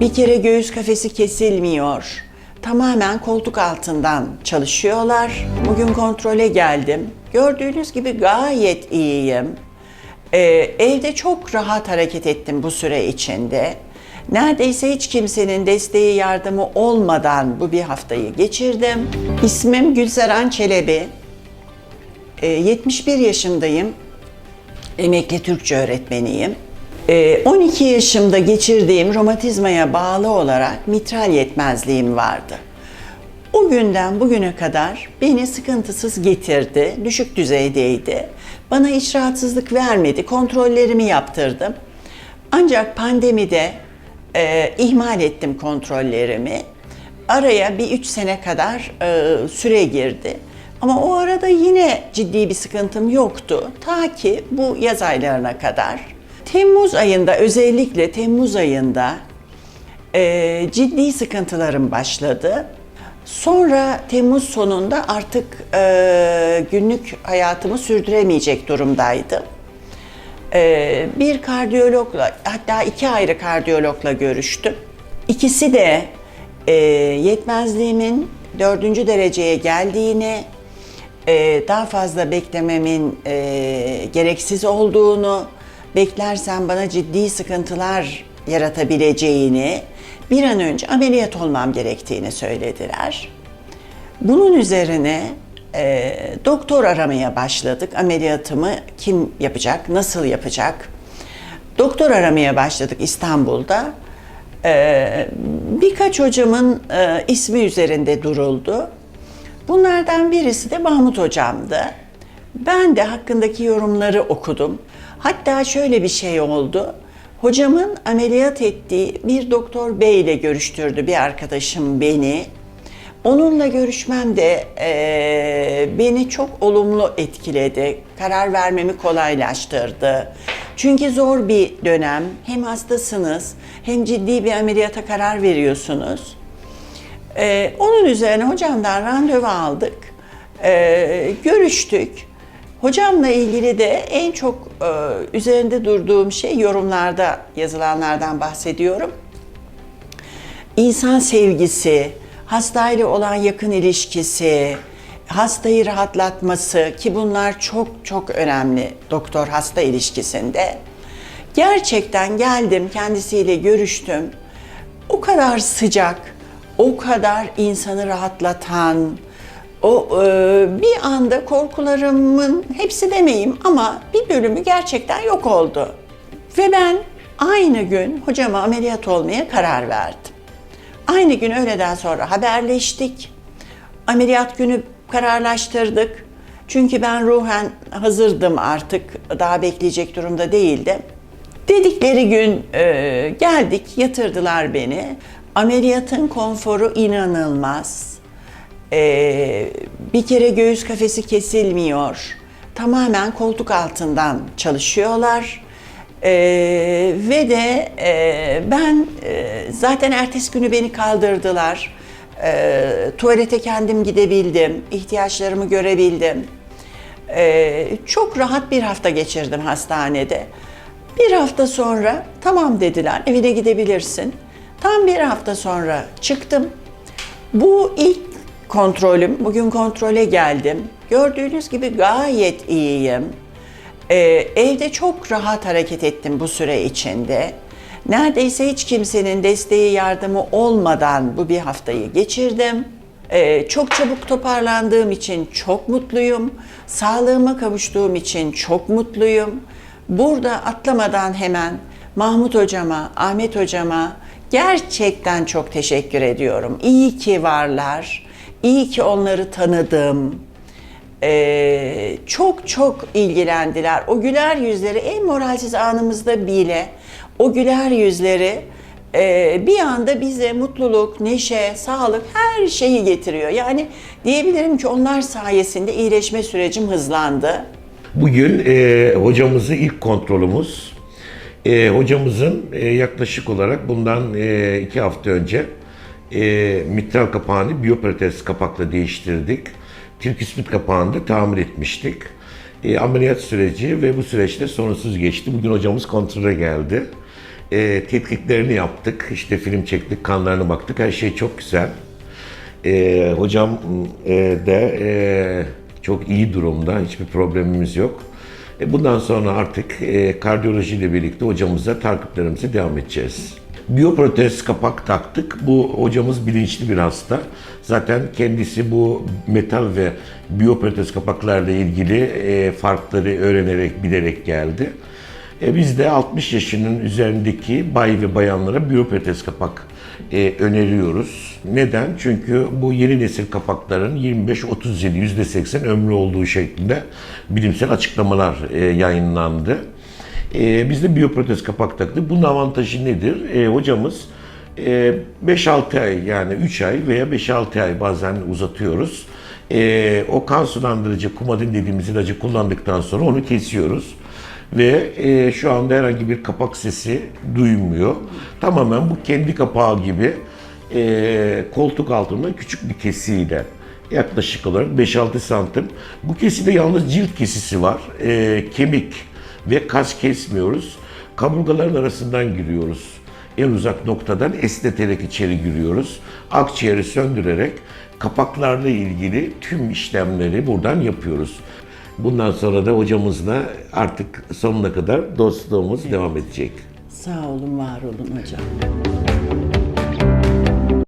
Bir kere göğüs kafesi kesilmiyor. Tamamen koltuk altından çalışıyorlar. Bugün kontrole geldim. Gördüğünüz gibi gayet iyiyim. Ee, evde çok rahat hareket ettim bu süre içinde. Neredeyse hiç kimsenin desteği yardımı olmadan bu bir haftayı geçirdim. İsmim Gülseren Çelebi. Ee, 71 yaşındayım. Emekli Türkçe öğretmeniyim. Ee, 12 yaşımda geçirdiğim romatizmaya bağlı olarak mitral yetmezliğim vardı. O günden bugüne kadar beni sıkıntısız getirdi, düşük düzeydeydi. Bana hiç rahatsızlık vermedi, kontrollerimi yaptırdım. Ancak pandemide e, ihmal ettim kontrollerimi. Araya bir üç sene kadar e, süre girdi. Ama o arada yine ciddi bir sıkıntım yoktu. Ta ki bu yaz aylarına kadar. Temmuz ayında özellikle Temmuz ayında e, ciddi sıkıntılarım başladı. Sonra Temmuz sonunda artık e, günlük hayatımı sürdüremeyecek durumdaydım. E, bir kardiyologla, hatta iki ayrı kardiyologla görüştüm. İkisi de e, yetmezliğimin dördüncü dereceye geldiğini, e, daha fazla beklememin e, gereksiz olduğunu, beklersem bana ciddi sıkıntılar yaratabileceğini, bir an önce ameliyat olmam gerektiğini söylediler. Bunun üzerine e, doktor aramaya başladık. Ameliyatımı kim yapacak, nasıl yapacak? Doktor aramaya başladık İstanbul'da. E, birkaç hocamın e, ismi üzerinde duruldu. Bunlardan birisi de Mahmut hocamdı. Ben de hakkındaki yorumları okudum. Hatta şöyle bir şey oldu. Hocamın ameliyat ettiği bir doktor bey ile görüştürdü bir arkadaşım beni. Onunla görüşmem de eee, beni çok olumlu etkiledi. Karar vermemi kolaylaştırdı. Çünkü zor bir dönem. Hem hastasınız hem ciddi bir ameliyata karar veriyorsunuz. Ee, onun üzerine hocamdan randevu aldık. Ee, görüştük. Hocamla ilgili de en çok e, üzerinde durduğum şey yorumlarda yazılanlardan bahsediyorum. İnsan sevgisi, hastayla olan yakın ilişkisi, hastayı rahatlatması ki bunlar çok çok önemli doktor hasta ilişkisinde. Gerçekten geldim kendisiyle görüştüm. O kadar sıcak, o kadar insanı rahatlatan, o e, bir anda korkularımın hepsi demeyeyim ama bir bölümü gerçekten yok oldu. Ve ben aynı gün hocama ameliyat olmaya karar verdim. Aynı gün öğleden sonra haberleştik. Ameliyat günü kararlaştırdık. Çünkü ben ruhen hazırdım artık. Daha bekleyecek durumda değildim. Dedikleri gün e, geldik, yatırdılar beni. Ameliyatın konforu inanılmaz. E, bir kere göğüs kafesi kesilmiyor. Tamamen koltuk altından çalışıyorlar. E, ve de e, ben e, zaten ertesi günü beni kaldırdılar. E, tuvalete kendim gidebildim, ihtiyaçlarımı görebildim. Ee, çok rahat bir hafta geçirdim hastanede. Bir hafta sonra tamam dediler evine gidebilirsin. Tam bir hafta sonra çıktım. Bu ilk kontrolüm. Bugün kontrole geldim. Gördüğünüz gibi gayet iyiyim. Ee, evde çok rahat hareket ettim bu süre içinde. Neredeyse hiç kimsenin desteği yardımı olmadan bu bir haftayı geçirdim. Ee, çok çabuk toparlandığım için çok mutluyum. Sağlığıma kavuştuğum için çok mutluyum. Burada atlamadan hemen Mahmut hocama, Ahmet hocama gerçekten çok teşekkür ediyorum. İyi ki varlar. İyi ki onları tanıdım. Ee, çok çok ilgilendiler. O güler yüzleri en moralsiz anımızda bile o güler yüzleri e, bir anda bize mutluluk, neşe, sağlık her şeyi getiriyor. Yani diyebilirim ki onlar sayesinde iyileşme sürecim hızlandı. Bugün e, hocamızı ilk kontrolümüz. E, hocamızın e, yaklaşık olarak bundan e, iki hafta önce e, mitral kapağını biyoprotez kapakla değiştirdik. Tirküsmit kapağını da tamir etmiştik. E, ameliyat süreci ve bu süreçte sorunsuz geçti. Bugün hocamız kontrole geldi. E, tetkiklerini yaptık. İşte film çektik, kanlarına baktık. Her şey çok güzel. E, hocam e, de e, çok iyi durumda. Hiçbir problemimiz yok. E, bundan sonra artık e, kardiyoloji ile birlikte hocamıza takiplerimize devam edeceğiz. Biyoprotez kapak taktık. Bu hocamız bilinçli bir hasta. Zaten kendisi bu metal ve biyoprotez kapaklarla ilgili e, farkları öğrenerek, bilerek geldi. E, biz de 60 yaşının üzerindeki bay ve bayanlara biyoprotez kapak e, öneriyoruz. Neden? Çünkü bu yeni nesil kapakların 25-37, %80 ömrü olduğu şeklinde bilimsel açıklamalar e, yayınlandı. E, biz de biyoprotez kapak taktık. Bunun avantajı nedir? E, hocamız e, 5-6 ay yani 3 ay veya 5-6 ay bazen uzatıyoruz. E, o kan sulandırıcı kumadin dediğimiz ilacı kullandıktan sonra onu kesiyoruz. Ve e, şu anda herhangi bir kapak sesi duymuyor. Tamamen bu kendi kapağı gibi e, koltuk altında küçük bir kesiyle yaklaşık olarak 5-6 santim. Bu keside yalnız cilt kesisi var. E, kemik ve kas kesmiyoruz. Kaburgaların arasından giriyoruz. En uzak noktadan esneterek içeri giriyoruz. Akciğeri söndürerek kapaklarla ilgili tüm işlemleri buradan yapıyoruz. Bundan sonra da hocamızla artık sonuna kadar dostluğumuz devam edecek. Sağ olun, var olun hocam.